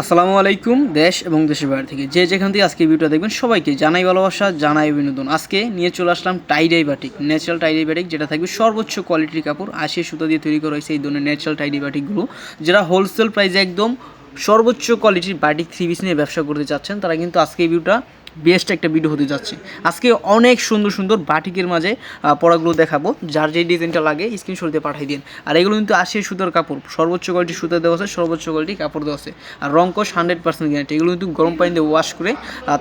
আসসালামু আলাইকুম, দেশ এবং দেশের বাইরে থেকে যে যেখান থেকে আজকে ভিডিওটা দেখবেন সবাইকে জানাই ভালোবাসা, জানাই বিনোদন আজকে নিয়ে চলে আসলাম tie dye batik natural tie dye batik যেটা থাকবে সর্বোচ্চ কোয়ালিটির কাপড়, আশি সুতা দিয়ে তৈরি করা হয়েছে এই ধরনের ন্যাচারাল টাইডাই বাটিকগুলো যারা হোলসেল প্রাইসে একদম সর্বোচ্চ কোয়ালিটির বাটিক থ্রি পিস নিয়ে ব্যবসা করতে চাচ্ছেন, তারা কিন্তু আজকে এই ভিডিওটা বেস্ট একটা ভিডিও হতে যাচ্ছে। আজকে অনেক সুন্দর সুন্দর বাটিকের মাঝে পড়াগুলো দেখাবো। যার যে ডিজাইনটা লাগে স্ক্রিনশট দিয়ে পাঠিয়ে দিন। আর এগুলো কিন্তু আশি সুতার কাপড়। সর্বোচ্চ কোয়ালিটি সুতা দেওয়া আছে, সর্বোচ্চ কোয়ালিটি কাপড় দেওয়া আছে। আর রঙ্কশ হান্ড্রেড পার্সেন্ট গ্যারান্টি এগুলো কিন্তু গরম পানি দিয়ে ওয়াশ করে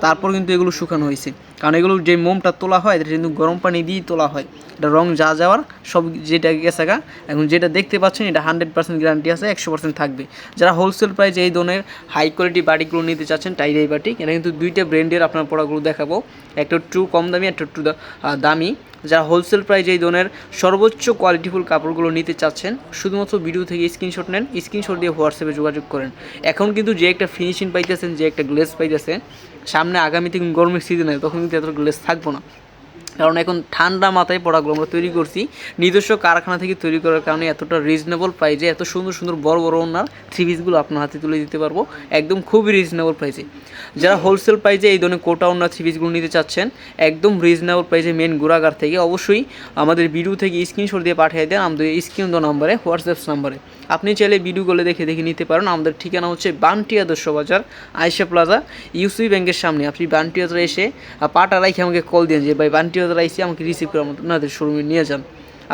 তারপর কিন্তু এগুলো শুকানো হয়েছে। কারণ এগুলো যে মোমটা তোলা হয়, এটা কিন্তু গরম পানি দিয়েই তোলা হয়। এটা রং যা যাওয়ার, সব যেটা গেছে গা, এখন যেটা দেখতে পাচ্ছেন, এটা হান্ড্রেড পার্সেন্ট গ্যারান্টি আছে, একশো পার্সেন্ট থাকবে। যারা হোলসেল প্রাইস এই ধরনের হাই কোয়ালিটি বাটিগুলো নিতে চাচ্ছেন টাইডাই বাটিক এটা কিন্তু দুইটা ব্র্যান্ডের আপনার প্রোডাক্টগুলো দেখাবো। একটা একটু কম দামি, একটা একটু দামি। যারা হোলসেল প্রাইস এই ধরনের সর্বোচ্চ কোয়ালিটিফুল কাপড়গুলো নিতে চাচ্ছেন, শুধুমাত্র ভিডিও থেকে স্ক্রিনশট নেন স্ক্রিনশট দিয়ে হোয়াটসঅ্যাপে যোগাযোগ করেন। এখন কিন্তু যে একটা ফিনিশিং পাইতেছেন, যে একটা গ্লেস পাইতেছেন, সামনে আগামীতে গরমের সিজনে তখন কিন্তু এত গ্লেস থাকব না। কারণ এখন ঠান্ডা মাথায় পড়াগুলো আমরা তৈরি করছি। নিজস্ব কারখানা থেকে তৈরি করার কারণে এতটা রিজনেবল প্রাইসে এত সুন্দর সুন্দর বড় বড় ওনার থ্রি পিসগুলো আপনার হাতে তুলে দিতে পারব। একদম খুবই রিজনেবল প্রাইসে যারা হোলসেল প্রাইসে এই ধরনের কোটা ওনার থ্রি পিসগুলো নিতে চাচ্ছেন, একদম রিজনেবল প্রাইসে মেন গুড়াগার থেকে অবশ্যই আমাদের ভিডিও থেকে স্ক্রিনশট দিয়ে পাঠিয়ে দেন আমাদের স্ক্রিন দো নাম্বারে হোয়াটসঅ্যাপ নাম্বারে। আপনি চাইলে ভিডিওগুলো দেখে দেখে নিতে পারেন। আমাদের ঠিকানা হচ্ছে বান্টি আদর্শ বাজার আয়সা প্লাজা ইউসি ব্যাংকের সামনে। আপনি বান্টি এসে পাটা রাখে আমাকে কল দিন যে, ভাই বান্টি বাজারে এসে আমাকে রিসিভ করে আপনাদের শোরুমে নিয়ে যান।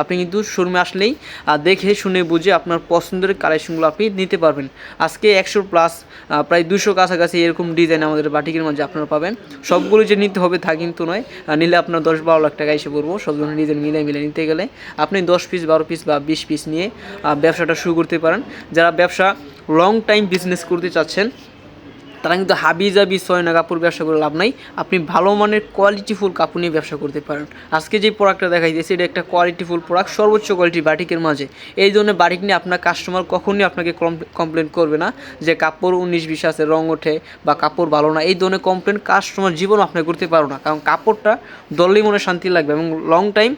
আপনি কিন্তু শোরুমে আসলেই দেখে শুনে বুঝে আপনার পছন্দের কালেকশনগুলো আপনি নিতে পারবেন। আজকে একশো প্লাস প্রায় দুশো কাছাকাছি এরকম ডিজাইন আমাদের বাটিকের মাঝে আপনারা পাবেন। সবগুলো যে নিতে হবে তা কিন্তু নয় নিলে আপনার দশ বারো লাখ টাকা এসে পড়ব। সব ধরনের ডিজাইন মিলে মিলে নিতে গেলে আপনি দশ পিস বারো পিস বা বিশ পিস নিয়ে ব্যবসাটা শুরু করতে পারেন। যারা ব্যবসা লং টাইম বিজনেস করতে চাচ্ছেন তারা কিন্তু হাবি জাবি সয়না কাপড় ব্যবসা করে লাভ নাই। আপনি ভালো মানের কোয়ালিটিফুল কাপড় নিয়ে ব্যবসা করতে পারেন। আজকে যে প্রোডাক্টটা দেখাইতেছি এটা একটা কোয়ালিটিফুল প্রোডাক্ট সর্বোচ্চ কোয়ালিটি বাটিকের মাঝে। এই ধরনের বাটিক নিয়ে আপনার কাস্টমার কখনই আপনাকে কমপ্লেন করবে না যে কাপড় উনিশ, বিশ আছে, রং ওঠে বা কাপড় ভালো না। এই ধরনের কমপ্লেন কাস্টমার জীবন আপনি করতে পারো না। কারণ কাপড়টা দললেই মনে শান্তি লাগবে এবং লং টাইম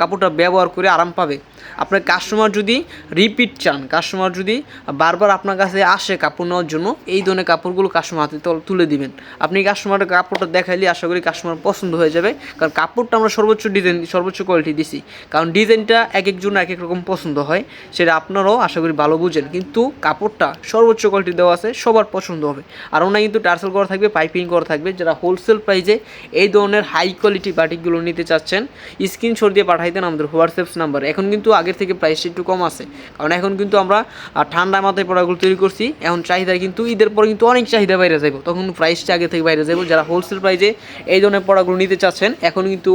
কাপড়টা ব্যবহার করে আরাম পাবে। আপনার কাস্টমার যদি রিপিট চান কাস্টমার যদি বারবার আপনার কাছে আসে কাপড় নেওয়ার জন্য, এই ধরনের কাপড়গুলো কাস্টমার হাতে তুলে দিবেন। আপনি কাস্টমারের কাপড়টা দেখাইলে আশা করি কাস্টমার পছন্দ হয়ে যাবে। কারণ কাপড়টা আমরা সর্বোচ্চ ডিজাইন সর্বোচ্চ কোয়ালিটি দিছি। কারণ ডিজাইনটা এক একজন এক এক রকম পছন্দ হয়, সেটা আপনারাও আশা করি ভালো বুঝেন। কিন্তু কাপড়টা সর্বোচ্চ কোয়ালিটি দেওয়া আছে, সবার পছন্দ হবে। আর ওনা কিন্তু টার্সেল করা থাকবে পাইপিং করা থাকবে। যারা হোলসেল প্রাইসে এই ধরনের হাই কোয়ালিটি বাটিকগুলো নিতে চাচ্ছেন স্ক্রিনশট দিয়ে পাঠাই দেন আমাদের হোয়াটসঅ্যাপ নাম্বার এখন কিন্তু আগের থেকে প্রাইসটা একটু কম আছে। কারণ এখন কিন্তু আমরা ঠান্ডা মাথায় প্রোডাক্টগুলো তৈরি করছি। এখন চাহিদা কিন্তু ঈদের পরে কিন্তু অনেক চাহিদা বাইরে যাব তখন প্রাইসটা আগে থেকে বাইরে যাব যারা হোলসেল প্রাইসে এই ধরনের পড়াগুলো নিতে চাচ্ছেন, এখন কিন্তু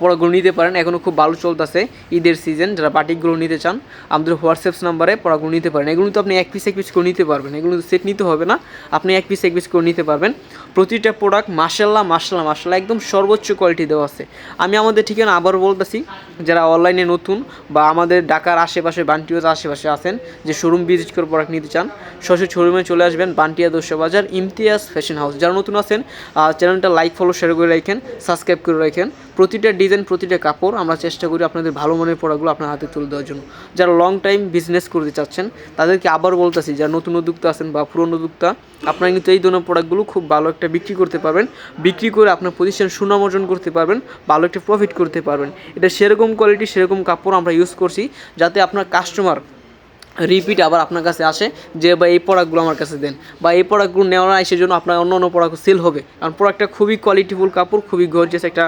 পড়াগুলো নিতে পারেন। এখনও খুব ভালো চলতেছে ঈদের সিজন যারা বাটিকগুলো নিতে চান, আমাদের হোয়াটসঅ্যাপ নাম্বারে পড়াগুলো নিতে পারেন। এগুলো তো আপনি এক পিস এক পিস করে নিতে পারবেন। এগুলো সেট নিতে হবে না। আপনি এক পিস এক পিস করে নিতে পারবেন। প্রতিটা প্রোডাক্ট মাসাল্লাহ মাসাল্লাহ মাসাল্লাহ একদম সর্বোচ্চ কোয়ালিটি দেওয়া আছে। আমি আমাদের ঠিকানা আবার বলতেছি, যারা অনলাইনে নতুন বা আমাদের ঢাকার আশেপাশে বান্টিওর আশেপাশে আছেন, যে শোরুম ভিজিট করে প্রোডাক্ট নিতে চান, সরাসরি শোরুমে চলে আসবেন, বান্টিয়া দোষ বাজার, ইমতিয়াজ ফ্যাশন হাউস যারা নতুন আছেন চ্যানেলটা লাইক ফলো শেয়ার করে রাখেন সাবস্ক্রাইব করে রাখেন। প্রতিটা ডিজাইন প্রতিটা কাপড় আমরা চেষ্টা করি আপনাদের ভালো মনের প্রোডাক্টগুলো আপনার হাতে তুলে দেওয়ার জন্য। যারা লং টাইম বিজনেস করতে চাচ্ছেন, তাদেরকে আবার বলতেছি, যারা নতুন উদ্যোক্তা আছেন বা পুরনো উদ্যোক্তা, আপনারা কিন্তু এই ধরনের প্রোডাক্টগুলো খুব ভালো একটা বিক্রি করতে পারবেন। বিক্রি করে আপনার প্রতিষ্ঠান সুনাম অর্জন করতে পারবেন, ভালো একটা প্রফিট করতে পারবেন। এটা সেরকম কোয়ালিটি সেরকম কাপড় আমরা ইউজ করছি, যাতে আপনার কাস্টমার রিপিট আবার আপনার কাছে আসে যে বা এই প্রোডাক্টগুলো আমার কাছে দেন। বা এই প্রোডাক্টগুলো নেওয়ার নাই জন্য আপনার অন্য অন্য প্রোডাক্ট সেল হবে। কারণ প্রোডাক্টটা খুবই কোয়ালিটিফুল কাপড়, খুবই গর্জিয়াস একটা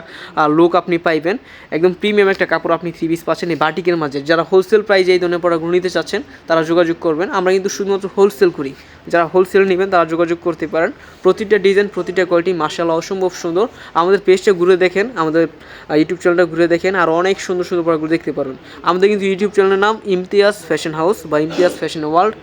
লুক আপনি পাইবেন। একদম প্রিমিয়াম একটা কাপড় আপনি থ্রি পিস পাচ্ছেন এই বাটিকের মাঝে। যারা হোলসেল প্রাইজে এই ধরনের প্রোডাক্টগুলো নিতে চাচ্ছেন, তারা যোগাযোগ করবেন। আমরা কিন্তু শুধুমাত্র হোলসেল করি। যারা হোলসেল নেবেন, তারা যোগাযোগ করতে পারেন। প্রতিটা ডিজাইন প্রতিটা কোয়ালিটি মার্শাল্লাহ অসম্ভব সুন্দর। আমাদের পেজটা ঘুরে দেখেন, আমাদের ইউটিউব চ্যানেলটা ঘুরে দেখেন, আর অনেক সুন্দর সুন্দর প্রোডাক্টগুলো দেখতে পারবেন। আমাদের কিন্তু ইউটিউব চ্যানেলের নাম ইমতিয়াজ ফ্যাশন হাউস বা ইমতিয়াজ ফ্যাশন ওয়ার্ল্ড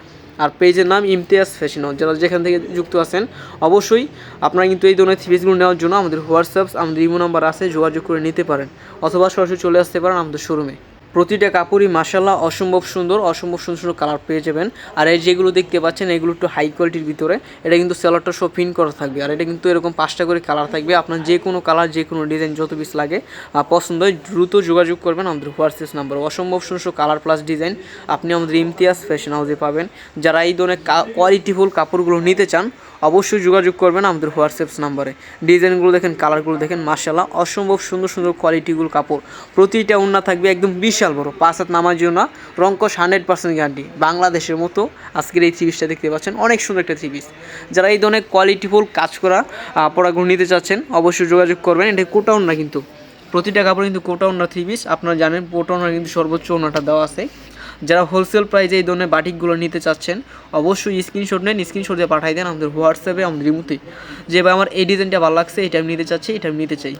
আর পেজের নাম ইমতিয়াজ ফ্যাশন হাউস যারা যেখান থেকে যুক্ত আছেন, অবশ্যই আপনারা কিন্তু এই ধরনের থ্রিপিসগুলো নেওয়ার জন্য আমাদের হোয়াটসঅ্যাপ আমাদের ইমো নাম্বার আছে, যোগাযোগ করে নিতে পারেন। অথবা সরাসরি চলে আসতে পারেন আমাদের শোরুমে প্রতিটা কাপড়ই মাসাল্লাহ অসম্ভব সুন্দর অসম্ভব সুন্দর সুন্দর কালার পেয়ে যাবেন। আর এই যেগুলো দেখতে পাচ্ছেন, এগুলো একটু হাই কোয়ালিটির ভিতরে। এটা কিন্তু সেলারটা সব ফিন করা থাকবে। আর এটা কিন্তু এরকম পাঁচটা করে কালার থাকবে। আপনার যে কোনো কালার যে কোনো ডিজাইন যত পিস লাগে পছন্দ হয়, দ্রুত যোগাযোগ করবেন আমাদের হোয়াটসঅ্যাপ নাম্বার অসম্ভব সুন্দর সুন্দর কালার প্লাস ডিজাইন আপনি আমাদের ইমতিয়াজ ফ্যাশন হাউসে পাবেন। যারা এই ধরনের কোয়ালিটিফুল কাপড়গুলো নিতে চান, অবশ্যই যোগাযোগ করবেন আমাদের হোয়াটসঅ্যাপ নাম্বারে ডিজাইনগুলো দেখেন কালারগুলো দেখেন মার্শাল্লাহ অসম্ভব সুন্দর সুন্দর কোয়ালিটিগুলো কাপড়। প্রতিটা উন্না থাকবে একদম বিশাল বড়। পাঁচ হাত নামার জন্য রঙ্কশ হান্ড্রেড পার্সেন্ট গ্যারান্টি বাংলাদেশের মতো আজকের এই থ্রি দেখতে পাচ্ছেন। অনেক সুন্দর একটা থ্রি যারা এই ধরনের কোয়ালিটিফুল কাজ করা পড়াগুলো নিতে চাচ্ছেন, অবশ্যই যোগাযোগ করবেন। এটা কোটা উন্না কিন্তু। প্রতিটা কাপড় কিন্তু কোটা থ্রি পিস আপনারা জানেন, কোটা উন্না কিন্তু সর্বোচ্চ উন্নাটা দেওয়া আছে। যারা হোলসেল প্রাইসে এই ধরনের বাটিকগুলো নিতে চাচ্ছেন, অবশ্যই স্ক্রিনশট নেন স্ক্রিনশট দিয়ে পাঠাই দেন আমাদের হোয়াটসঅ্যাপে আমাদের রিমুতে যে ভাই আমার এই ডিজাইনটা ভালো লাগছে, এটা আমি নিতে চাচ্ছি, এটা আমি নিতে চাই।